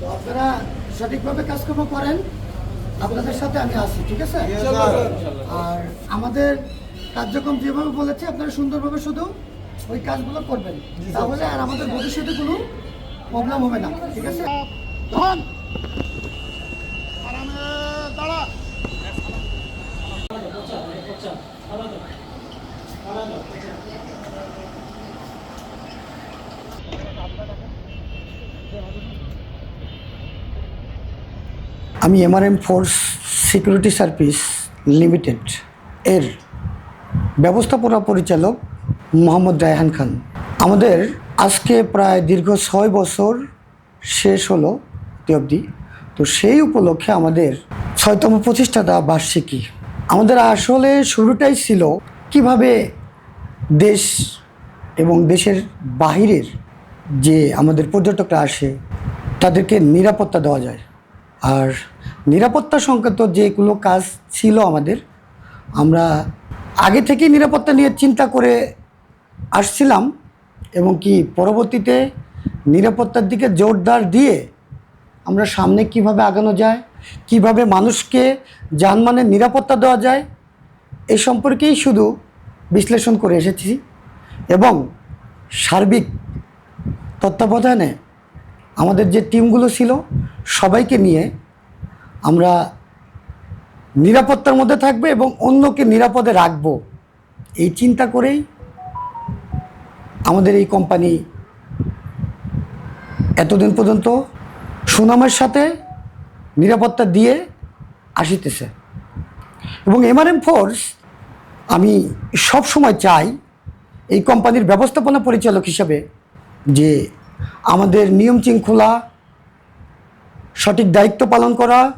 তো আপনারা সঠিকভাবে কাজকর্ম করেন আপনাদের সাথে আমি আছি ঠিক আছে? আর আমাদের কার্যক্রম যেভাবে বলেছে আপনারা সুন্দরভাবে শুধু ওই কাজগুলো করবেন। তাহলে আর আমাদের ভবিষ্যতে কোনো প্রবলেম হবে না ঠিক আছে? ধন আমি MRM force security service limited এর ব্যবস্থাপনা পরিচালক মোহাম্মদ রায়হান খান। আমাদের আজকে প্রায় দীর্ঘ ছয় বছর শেষ হলো অবধি। তো সেই উপলক্ষে আমাদের ছয়তম প্রতিষ্ঠাতা বার্ষিকী। আমাদের আসলে শুরুটাই ছিল কীভাবে দেশ এবং দেশের বাহিরের যে আমাদের পর্যটকরা আসে, তাদেরকে নিরাপত্তা দেওয়া যায়। আর নিরাপত্তা সংক্রান্ত যেগুলো কাজ ছিল আমাদের, আমরা আগে থেকেই নিরাপত্তা নিয়ে চিন্তা করে আসছিলাম এবং কি পরবর্তীতে নিরাপত্তার দিকে জোরদার দিয়ে আমরা সামনে কীভাবে আগানো যায়, কীভাবে মানুষকে যানমানের নিরাপত্তা দেওয়া যায়, এ সম্পর্কেই শুধু বিশ্লেষণ করে এসেছি এবং সার্বিক তত্ত্বাবধানে আমাদের যে টিমগুলো ছিল সবাইকে নিয়ে আমরা নিরাপত্তার মধ্যে থাকবে এবং অন্যকে নিরাপদে রাখব। এই চিন্তা করেই আমাদের এই কোম্পানি এতদিন পর্যন্ত সুনামের সাথে নিরাপত্তা দিয়ে আসিতেছে। এবং এমআরএম ফোর্স আমি সব সময় চাই এই কোম্পানির ব্যবস্থাপনা পরিচালক হিসাবে যে আমাদের নিয়ম শৃঙ্খলা সঠিক দায়িত্ব পালন করা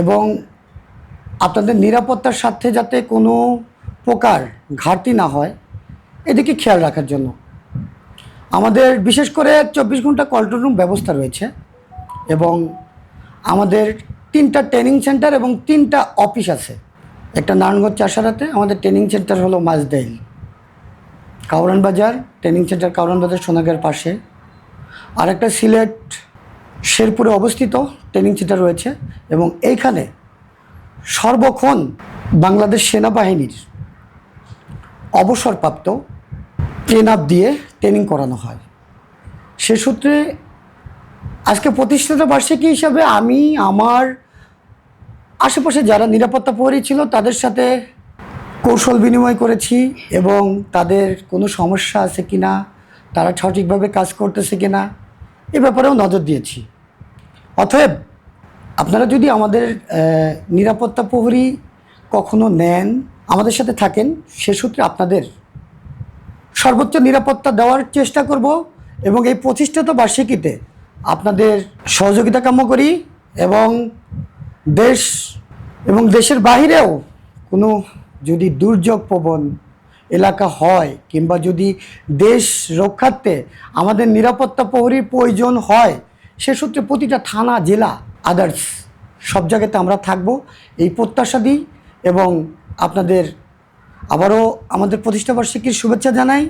এবং আপনাদের নিরাপত্তার সাথে যাতে কোনো প্রকার ঘাটতি না হয়, এদিকে খেয়াল রাখার জন্য। আমাদের বিশেষ করে চব্বিশ ঘণ্টা কন্ট্রোল রুম ব্যবস্থা রয়েছে এবং আমাদের তিনটা ট্রেনিং সেন্টার এবং তিনটা অফিস আছে। একটা নারায়ণগঞ্জ চাষারাতে, আমাদের ট্রেনিং সেন্টার হলো মাজদাইল কাউরান বাজার ট্রেনিং সেন্টার কাউরান বাজার সোনাগার পাশে। আর একটা সিলেট শেরপুরে অবস্থিত ট্রেনিং সেন্টার রয়েছে এবং এইখানে সর্বক্ষণ বাংলাদেশ সেনাবাহিনীর অবসরপ্রাপ্ত ট্রেন আপ দিয়ে ট্রেনিং করানো হয়। সে সূত্রে আজকে প্রতিষ্ঠাতা বার্ষিকী হিসাবে আমি, আমার আশেপাশে যারা নিরাপত্তা প্রহরী ছিল, তাদের সাথে কৌশল বিনিময় করেছি এবং তাদের কোনো সমস্যা আছে কি না তারা সঠিকভাবে কাজ করতেছে কি না এ ব্যাপারেও নজর দিয়েছি। অতএব আপনারা যদি আমাদের নিরাপত্তা প্রহরী কখনো নেন, আমাদের সাথে থাকেন, সে সূত্রে আপনাদের সর্বোচ্চ নিরাপত্তা দেওয়ার চেষ্টা করব এবং এই প্রতিষ্ঠিত বার্ষিকীতে আপনাদের সহযোগিতা কাম্য করি এবং দেশ এবং দেশের বাহিরেও কোনো যদি দুর্যোগ প্রবণ এলাকা হয় কিংবা যদি দেশ রক্ষার্থে আমাদের নিরাপত্তা প্রহরীর প্রয়োজন হয়, সে সূত্রে প্রতিটা থানা, জেলা আদার্স সব জায়গাতে আমরা থাকব। এই প্রত্যাশা দিই এবং আপনাদের আবারও আমাদের প্রতিষ্ঠাবার্ষিকীর শুভেচ্ছা জানাই।